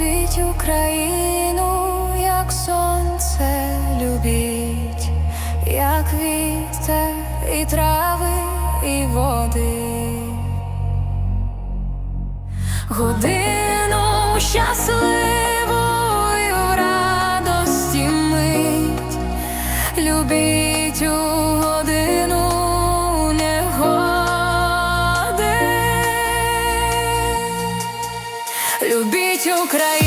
любіть Україну, як сонце любіть, як вітер і трави, і води. Годину щасливою радості мить любіть. Україна.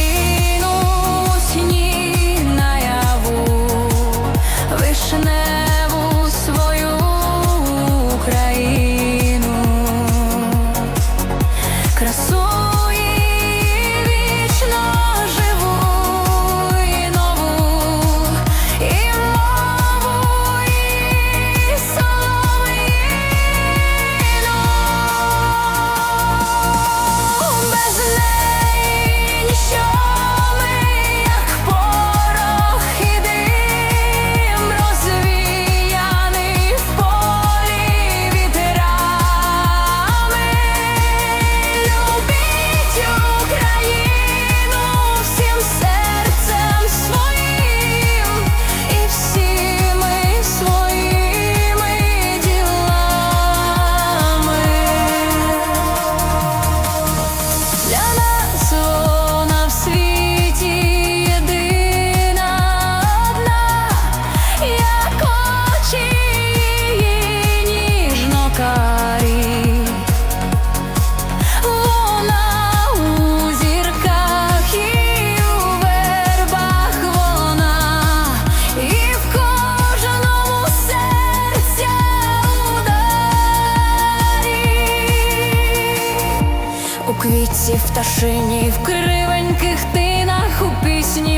Пташині в кривеньких тинах у пісні.